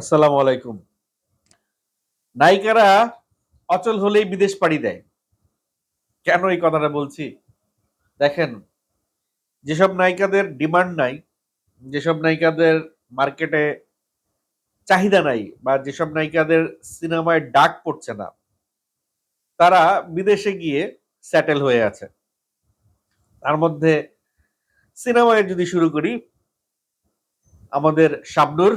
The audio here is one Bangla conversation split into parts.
আসসালামু আলাইকুম। নায়িকারা অচল হলেই বিদেশ পাড়ি দেয়। কেন এই কথাটা বলছি? দেখেন, যেসব নায়িকাদের ডিমান্ড নাই, যেসব নায়িকাদের মার্কেটে চাহিদা নাই বা যেসব নায়িকাদের সিনেমায় ডাক পড়ছে না, তারা বিদেশে গিয়ে সেটেল হয়ে আছে। তার মধ্যে সিনেমায় যদি শুরু করি, আমাদের শাবনুর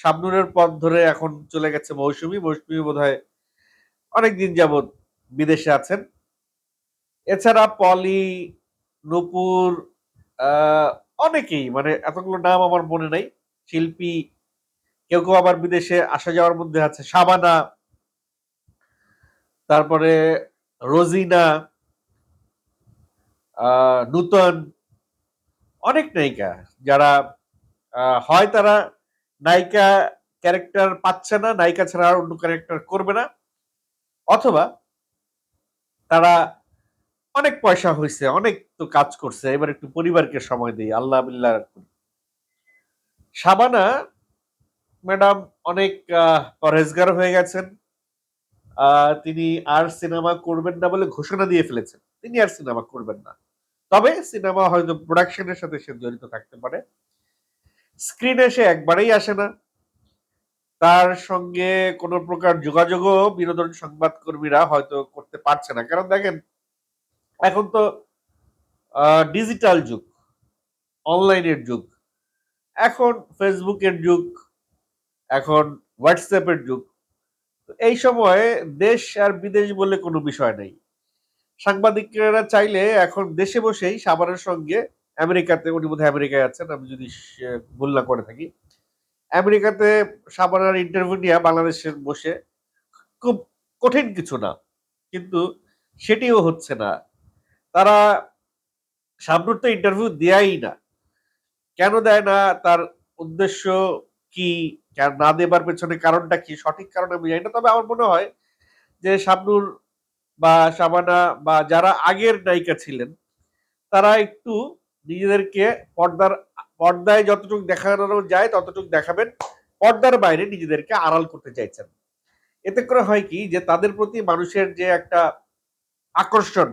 শাবনুরের পথ ধরে এখন চলে গেছে মৌসুমি। মৌসুমি বোধ হয় অনেকদিন যাবৎ বিদেশে আছেন। এছাড়া পলি, নুপুর অনেকেই মানে এতগুলো নাম আমার মনে নাই। শিল্পী, কেউ কেউ আবার বিদেশে আসা যাওয়ার মধ্যে আছে। সাবানা তারপরে রোজিনা নূতন, অনেক নায়িকা যারা হয় তারা নায়িকা ক্যারেক্টার পাচ্ছে না, নায়িকা ছাড়া আর অন্য ক্যারেক্টার করবে না। অথবা তারা অনেক পয়সা হয়েছে অনেক তো কাজ করছে, এবার একটু পরিবারকে সময় দিই, আল্লাহ শাবানা ম্যাডাম অনেক পরহেজগার হয়ে গেছেন। তিনি আর সিনেমা করবেন না বলে ঘোষণা দিয়ে ফেলেছেন। তিনি আর সিনেমা করবেন না। তবে সিনেমা হয়তো প্রোডাকশনের সাথে সে জড়িত থাকতে পারে। স্ক্রিনে সে একবারেই আসে না। তার সঙ্গে কোনো প্রকার যোগাযোগও বিনোদন সংবাদকর্মীরা হয়তো করতে পারছে না। কারণ দেখেন, এখন তো ডিজিটাল যুগ অনলাইনের যুগ। এখন ফেসবুকের যুগ, এখন হোয়াটসঅ্যাপের যুগ। এই সময়ে দেশ আর বিদেশ বলে কোনো বিষয় নেই। সাংবাদিকেরা চাইলে এখন দেশে বসেই সাবানের সঙ্গে আমেরিকাতে উনি বোধহয় আমেরিকায় আছেন, আমি যদি ভুল না করে থাকি। আমেরিকাতে সাবানার ইন্টারভিউ নিয়ে বাংলাদেশে বসে খুব কঠিন কিছু না, কিন্তু সেটিও হচ্ছে না। তারা শাবনুর তো ইন্টারভিউ দেয়াই না। কেন দেয় না? তার উদ্দেশ্য কি? না দেবার পেছনে কারণটা কি? সঠিক কারণ আমি জানি না, তবে আমার মনে হয় যে শাবনুর বা শাবানা বা যারা আগের নায়িকা ছিলেন, তারা একটু নিজেদেরকে পর্দার, পর্দায় যতটুকু দেখানো যায়, ততটুকু দেখাবেন। পর্দার বাইরে নিজেদেরকে আড়াল করতে চাইছেন। এতে করে হয় কি যে তাদের প্রতি মানুষের যে একটা আকর্ষণ,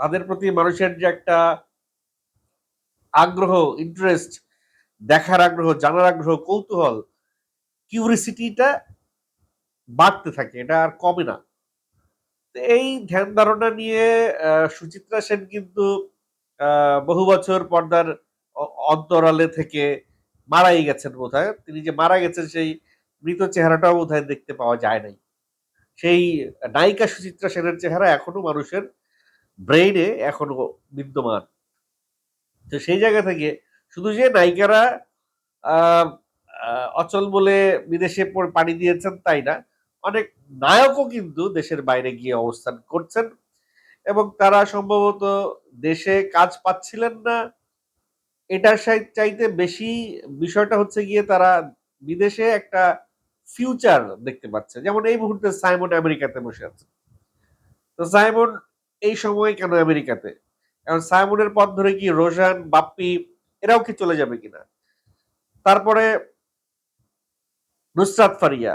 তাদের প্রতি মানুষের যে একটা আগ্রহ ইন্টারেস্ট দেখার আগ্রহ, জানার আগ্রহ, কৌতূহল কিউরিসিটিটা বাড়তে থাকে। এটা আর কমে না। এই ধ্যান ধারণা নিয়ে সুচিত্রা সেন কিন্তু বহু বছর পর্দার অন্তরালে থেকে মারাই গেছেন বোধহয়। তিনি যে মারা গেছেন, সেই মৃত চেহারাটাও বোধহয় দেখতে পাওয়া যায় নাই। সেই নায়িকা সুচিত্রা সেনের চেহারা এখনও মানুষের ব্রেইনে এখনও বিদ্যমান। তো সেই জায়গা থেকে শুধু যে নায়িকারা অচল বলে বিদেশে পাড়ি দিয়েছেন তাই না, অনেক নায়কও কিন্তু দেশের বাইরে গিয়ে অবস্থান করছেন। এবং তারা সম্ভবত দেশে কাজ পাচ্ছিলেন না। এটার চাইতে বেশি বিষয়টা হচ্ছে গিয়ে তারা বিদেশে একটা ফিউচার দেখতে পাচ্ছে। যেমন এই মুহূর্তে সাইমন আমেরিকাতে বসে আছে। তো সাইমন এই সময় কেন আমেরিকাতে? কারণ সাইমনের পথ ধরে কি রোশান, বাপ্পি এরাও কি চলে যাবে কিনা? তারপরে নুসরাত ফারিয়া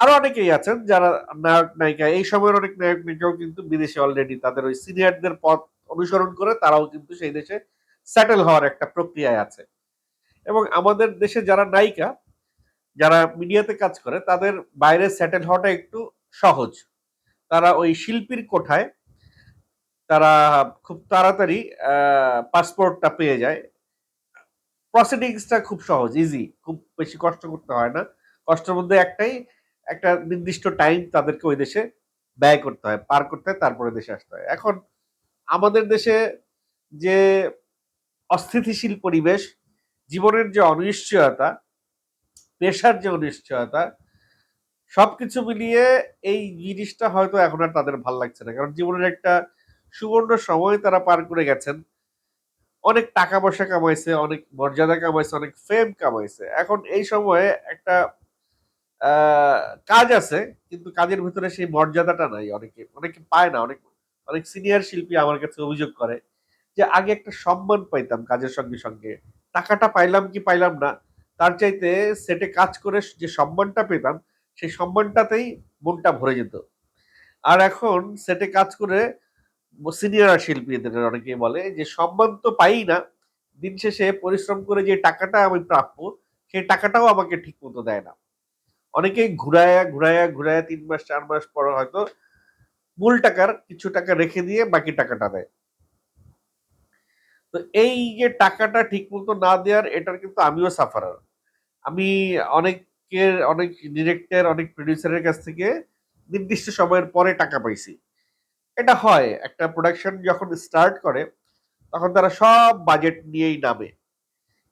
আরও অনেকেই আছেন যারা নায়ক, নায়িকা, এই সময়ের অনেক নায়ক, নায়িকাও কিন্তু বিদেশে অলরেডি তাদের ওই সিনিয়রদের পথ অনুসরণ করে তারাও কিন্তু সেই দেশে সেটেল হওয়ার একটা প্রক্রিয়ায় আছে। এবং আমাদের দেশে যারা নায়িকা, যারা মিডিয়াতে কাজ করে, তাদের বাইরে সেটেল হওয়াটা একটু সহজ। তারা ওই শিল্পীর কোঠায় তারা খুব তাড়াতাড়ি পাসপোর্টটা পেয়ে যায়। প্রসিডিংসটা খুব সহজ ইজি খুব বেশি কষ্ট করতে হয় না। কষ্টের মধ্যে একটাই একটা নির্দিষ্ট টাইম তাদেরকে ওই দেশে ব্যয় করতে হয়, পার করতে হয়, তারপরে দেশে আসতে হয়। এখন আমাদের দেশে যে অস্থিতিশীল পরিবেশ, জীবনের যে অনিশ্চয়তা, পেশার যে অনিশ্চয়তা সব কিছু মিলিয়ে এই জিনিসটা হয়তো এখন আর তাদের ভালো লাগছে না। কারণ জীবনের একটা সুবর্ণ সময় তারা পার করে গেছেন। অনেক টাকা পয়সা কামাইছে, অনেক মর্যাদা কামাইছে, অনেক ফেম কামাইছে। এখন এই সময়ে একটা কাজ আছে, কিন্তু কাজের ভিতরে সেই মর্যাদাটা নাই। অনেকে অনেকে পায় না, অনেক অনেক সিনিয়র শিল্পী আমার কাছে অভিযোগ করে যে, আগে একটা সম্মান পাইতাম কাজের সঙ্গে সঙ্গে। টাকাটা পাইলাম কি পাইলাম না? তার চাইতে সেটে কাজ করে যে সম্মানটা পেতাম, সেই সম্মানটাতেই মনটা ভরে যেত। আর এখন সেটে কাজ করে সিনিয়র শিল্পীদের অনেকে বলে যে, সম্মান তো পাই না। দিন শেষে পরিশ্রম করে যে টাকাটা আমি প্রাপ্য, সেই টাকাটাও আমাকে ঠিক মতো দেয় না। অনেকেই ঘুরায়া ঘুরায়া ঘুরায়া তিন মাস, চার মাস পর হয়তো মূল টাকার কিছু টাকা রেখে দিয়ে বাকি টাকাটা দেয়। তো এই যে টাকাটা ঠিক মতো না দেওয়ার, এটার কিন্তু আমিও সাফারার আমি অনেকের, অনেক ডিরেক্টর অনেক প্রডিউসারের কাছ থেকে নির্দিষ্ট সময়ের পরে টাকা পাইছি। এটা হয়, একটা প্রোডাকশন যখন স্টার্ট করে, তখন তারা সব বাজেট নিয়েই নামে।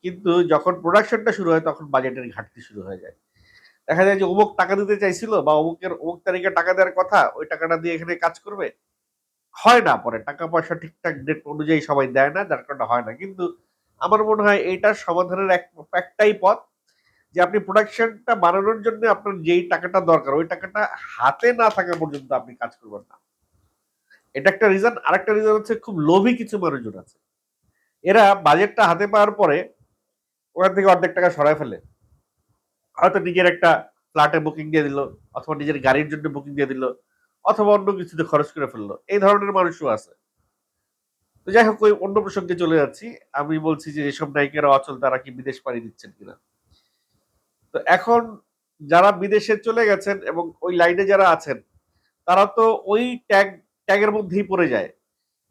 কিন্তু যখন প্রোডাকশনটা শুরু হয়, তখন বাজেটের ঘাটতি শুরু হয়ে যায়। দেখা যায় যে অমুক টাকা দিতে চাইছিল বা অমুকের, অমুক তারিখে টাকা দেওয়ার কথা, ওই টাকাটা দিয়ে এখানে কাজ করবে। হয় না পরে, টাকা পয়সা ঠিকঠাক ডেট অনুযায়ী সবাই দেয় না, যার কারণে হয় না। কিন্তু আমার মনে হয় এইটার সমাধানের এক, একটাই পথ, যে আপনি প্রোডাকশনটা বানানোর জন্য আপনার যেই টাকাটা দরকার, ওই টাকাটা হাতে না থাকা পর্যন্ত আপনি কাজ করবেন না। এটা একটা রিজন আরেকটা রিজন হচ্ছে খুব লোভী কিছু মানুষজন আছে। এরা বাজেটটা হাতে পাওয়ার পরে ওখান থেকে অর্ধেক টাকা সরায় ফেলে। হয়তো নিজের একটা ফ্ল্যাটে বুকিং দিয়ে দিল, অথবা নিজের গাড়ির জন্য বুকিং দিয়ে দিল, অথবা অন্য কিছুতে খরচ করে ফেলল। এই ধরনের মানুষও আছে। তো যাই হোক, ওই অন্য প্রসঙ্গে চলে যাচ্ছি। আমি বলছি যে এসব নায়িকারা অচল, তারা কি বিদেশ পাড়ি দিচ্ছেন কিনা? তো এখন যারা বিদেশে চলে গেছেন এবং ওই লাইনে যারা আছেন, তারা তো ওই ট্যাগ ট্যাগের মধ্যেই পড়ে যায়।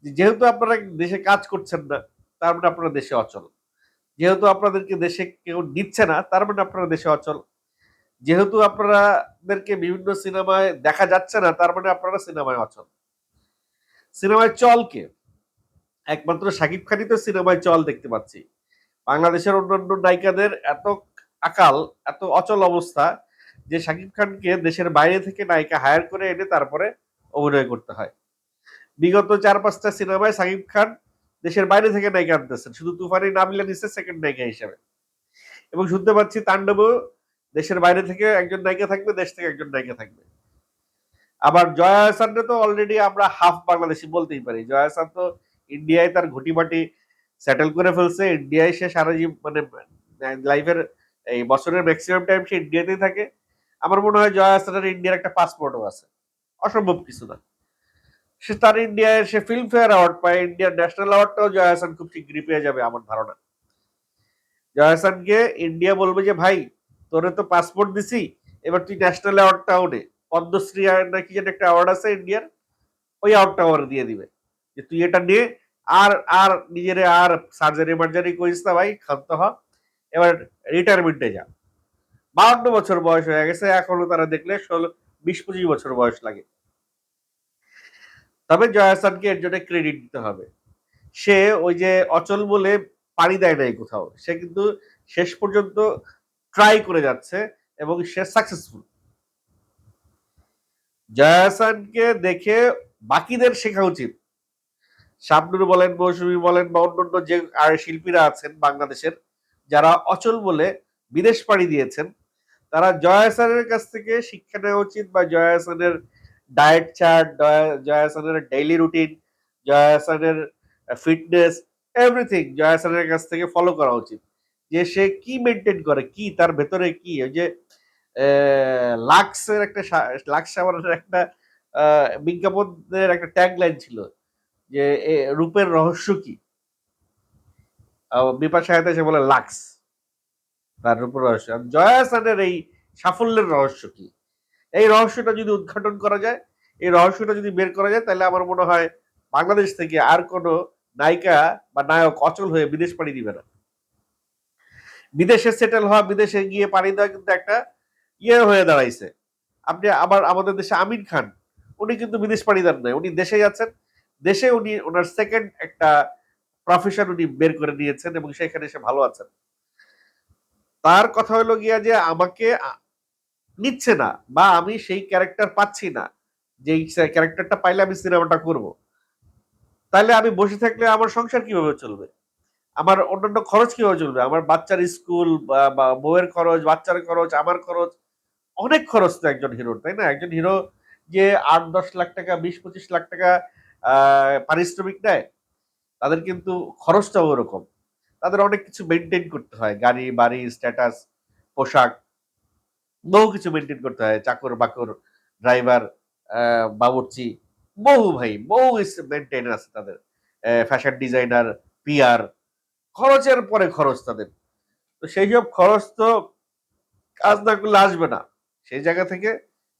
যেহেতু আপনারা দেশে কাজ করছেন না, তার মানে আপনারা দেশে অচল। যেহেতু আপনাদেরকে দেশে কেউ নিচ্ছে না, তার মানে আপনারা দেশে অচল। যেহেতু আপনাদেরকে বিভিন্ন সিনেমায় দেখা যাচ্ছে না, তার মানে আপনারা সিনেমায় অচল। সিনেমায় চলকে একমাত্র শাকিব খানই তো সিনেমায় চল দেখতে পাচ্ছি। বাংলাদেশের অন্যান্য নায়িকাদের এত আকাল, এত অচল অবস্থা যে শাকিব খানকে দেশের বাইরে থেকে নায়িকা হায়ার করে এনে তারপরে অভিনয় করতে হয়। বিগত চার পাঁচটা সিনেমায় শাকিব খান দেশের বাইরে থেকে নায়িকা আনতেছেন। শুধু তুফানি নামিলা নিচ্ছে সেকেন্ড নায়িকা হিসেবে। এবং শুনতে পাচ্ছি তাণ্ডবও দেশের বাইরে থেকে একজন নায়িকা থাকবে, দেশ থেকে একজন নায়িকা থাকবে। আবার জয়া হাসানকে তো অলরেডি আমরা হাফ বাংলাদেশি বলতেই পারি। জয়া হাসান তো ইন্ডিয়ায় তার ঘটিবাটি সেটেল করে ফেলছে। ইন্ডিয়ায় সে সারা মানে লাইফের এই বছরের ম্যাক্সিমাম টাইম সে ইন্ডিয়াতেই থাকে। আমার মনে হয় জয়া হাসানের ইন্ডিয়ার একটা পাসপোর্টও আছে। অসম্ভব কিছু না। সে তার ইন্ডিয়ায় সে ফিল্ম ফেয়ার অ্যাওয়ার্ড পায় ইন্ডিয়ার ন্যাশনাল অ্যাওয়ার্ডটাও জয়া হাসান খুব শীঘ্রই পেয়ে যাবে, আমার ধারণা। জয়া হাসানকে ইন্ডিয়া বলবে যে, ভাই, তোরে তো পাসপোর্ট দিছি, এবার তুই ন্যাশনাল অ্যাওয়ার্ডটাও নে। পদ্মশ্রী নাকি যেন একটা অ্যাওয়ার্ড আছে ইন্ডিয়ার ওই অ্যাওয়ার্ডটা ওর দিয়ে দিবে। যে তুই এটা নিয়ে আর আর নিজের আর সার্জারি মার্জারি করিস না ভাই ক্ষান্ত হ। এবার রিটায়ারমেন্টে যা। বাউন্ন বছর বয়স হয়ে গেছে, এখনও তারা দেখলে ষোলো, বিশ, পঁচিশ বছর বয়স লাগে। তবে জয়াসানকে এর জন্য ক্রেডিট দিতে হবে। সে ওই যে অচল বলে পাড়ি দেয় নাই কোথাও। সে কিন্তু শেষ পর্যন্ত ট্রাই করে যাচ্ছে এবং সে সাকসেসফুল জয়াসানকে দেখে বাকিদের শেখা উচিত। শাবনুর বলেন, মৌসুমী বলেন বা অন্যান্য যে আর শিল্পীরা আছেন বাংলাদেশের, যারা অচল বলে বিদেশ পাড়ি দিয়েছেন, তারা জয়াসানের কাছ থেকে শিক্ষা নেওয়া উচিত বা জয়াসানের ডায়েট চার্ট জয়াসানের ডেইলি রুটিন জয়াসানের ফিটনেস এভরিথিং জয়াসানের কাছ থেকে ফলো করা উচিত। যে সে কি মেনটেন করে, কি, তার ভেতরে কি, ওই যে লাক্সের একটা লাক্স সাবানের একটা বিজ্ঞাপনের একটা ট্যাগ লাইন ছিল যে রূপের রহস্য কি? বিপাশা সে বলে, লাক্স, তার রূপের রহস্য। জয়াসানের এই সাফল্যের রহস্য কি? এই রহস্যটা যদি উদ্ঘাটন করা যায়, এই রহস্যটা যদি বের করা যায়, তাহলে আমার মনে হয় বাংলাদেশ থেকে আর কোনো নায়িকা বা নায়ক অচল হয়ে বিদেশ পাড়ি দিবে না। বিদেশে সেটেল হওয়া, বিদেশে গিয়ে পাড়ি দেওয়া কিন্তু একটা ইয়ে হয়ে দাঁড়াইছে। আপনি আবার আমাদের দেশে আমির খান, উনি কিন্তু বিদেশ পাড়ি দেন নাই, উনি দেশে যাচ্ছেন দেশে উনি, ওনার সেকেন্ড একটা প্রফেশন উনি বের করে নিয়েছেন এবং সেখানে এসে ভালো আছেন। তার কথা হলো গিয়া যে আমাকে নিচ্ছে না বা আমি সেই ক্যারেক্টার পাচ্ছি না যে ক্যারেক্টারটা পাইলে আমি সিনেমাটা করব। তাহলে আমি বসে থাকলে আমার সংসার কীভাবে চলবে? আমার অন্যান্য খরচ কীভাবে চলবে? আমার বাচ্চার স্কুল বা বউয়ের খরচ, বাচ্চার খরচ, আমার খরচ, অনেক খরচ তো একজন হিরোর তাই না? একজন হিরো যে আট, দশ লাখ টাকা, বিশ, পঁচিশ লাখ টাকা পারিশ্রমিক নেয়, তাদের কিন্তু খরচটাও ওরকম। তাদের অনেক কিছু মেনটেন করতে হয়, গাড়ি, বাড়ি স্ট্যাটাস পোশাক। বহু কিছু মেনটেন করতে হয়। চাকর বাকর ড্রাইভার বাবুর্চি, বহু ভাই, বহু মেনটেন আছে তাদের। ফ্যাশন ডিজাইনার পিআর খরচের পরে খরচ তাদের। তো সেই সব খরচ তো কাজ না করলে আসবে না। সেই জায়গা থেকে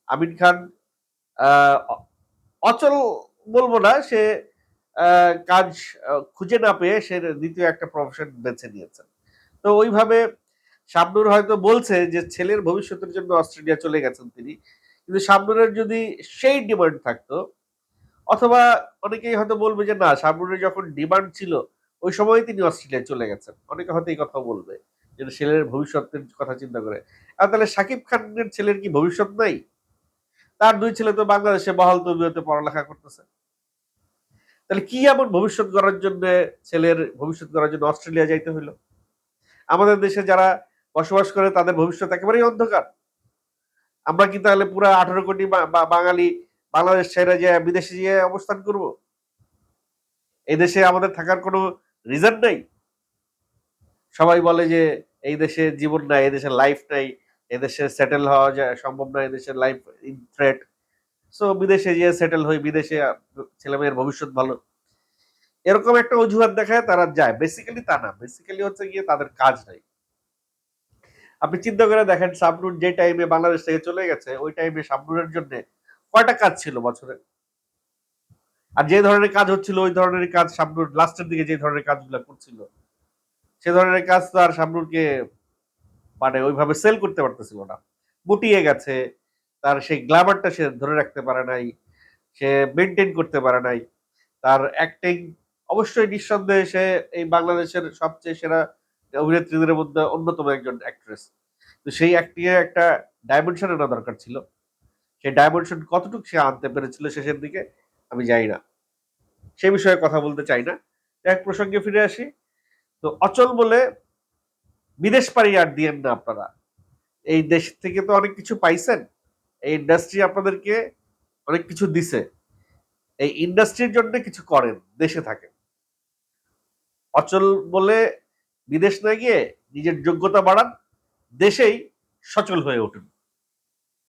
আমিন খান অচল বলব না, সে কাজ খুঁজে না পেয়ে সে দ্বিতীয় একটা প্রফেশন বেছে নিয়েছেন। তো ওইভাবে শাবনুর হয়তো বলছে যে ছেলের ভবিষ্যতের জন্য অস্ট্রেলিয়া চলে গেছেন তিনি। কিন্তু শাবনুরের যদি সেই ডিমান্ড থাকতো, অথবা অনেকেই হয়তো বলবে যে না, শাবনুরের যখন ডিমান্ড ছিল, ওই সময় তিনি অস্ট্রেলিয়া চলে গেছেন। অনেকে হয়তো এই কথা বলবে, যে ছেলের ভবিষ্যতের কথা চিন্তা করে। আর তাহলে সাকিব খানের ছেলের কি ভবিষ্যৎ নাই? তার দুই ছেলে তো বাংলাদেশে বহাল তবিয়তে পড়ালেখা করতেছে। তাহলে কি এমন ভবিষ্যৎ গড়ার জন্য ছেলের ভবিষ্যৎ গড়ার জন্য অস্ট্রেলিয়া যাইতে হইল? আমাদের দেশে যারা বসবাস করে, তাদের ভবিষ্যৎ একেবারেই অন্ধকার। আমরা কি তাহলে পুরো আঠারো কোটি বাঙালি বাংলাদেশ ছেড়ে যে বিদেশে গিয়ে অবস্থান করব? এই দেশে আমাদের থাকার কোনো রিজন নাই? সবাই বলে যে এই দেশে জীবন নাই, এই দেশে লাইফ নাই এদেশে সেটেল হওয়া যায়, সম্ভব না এদেশের লাইফ ইন থ্রেট সো বিদেশে গিয়ে সেটেল হই, বিদেশে ছেলে মেয়ের ভবিষ্যৎ ভালো। এরকম একটা অজুহাত দেখায় তারা যায়। বেসিক্যালি তা না। বেসিক্যালি হচ্ছে গিয়ে তাদের কাজ নাই। আপনি চিন্তা করে দেখেন শাবনুর যে টাইমে বাংলাদেশ থেকে চলে গেছে, ওই টাইমে শাবনুরের জন্য কয়টা কাজ ছিল বছরে? আর যে ধরনের কাজ হচ্ছিল, ওই ধরনের কাজ শাবনুর লাস্টের দিকে যে ধরনের কাজগুলো করছিল, সে ধরনের কাজ তো আর শাবনুরকে মানে ওইভাবে সেল করতে পারতেছিল না। মুটিয়ে গেছে, তার সেই গ্ল্যামারটা সে ধরে রাখতে পারে নাই, সে মেনটেন করতে পারে নাই, তার অ্যাক্টিং অবশ্যই নিঃসন্দেহে সে এই বাংলাদেশের সবচেয়ে সেরা অভিনেত্রীদের মধ্যে অন্যতম একজন অ্যাক্ট্রেস তো সেই অ্যাক্টিং এ একটা ডাইমেনশন আনা দরকার ছিল। সেই ডাইমেনশন কতটুকু সে আনতে পেরেছিল শেষের দিকে, আমি জানি না। সে বিষয়ে কথা বলতে চাই না। এক প্রসঙ্গে ফিরে আসি। তো অচল বলে বিদেশ পাড়ি আর দিয়েন না আপনারা। এই দেশ থেকে তো অনেক কিছু পাইছেন। এই ইন্ডাস্ট্রি আপনাদেরকে অনেক কিছু দিছে। এই ইন্ডাস্ট্রির জন্য কিছু করেন, দেশে থাকেন। অচল বলে বিদেশ না গিয়ে নিজের যোগ্যতা বাড়ান দেশেই সচল হয়ে উঠুন।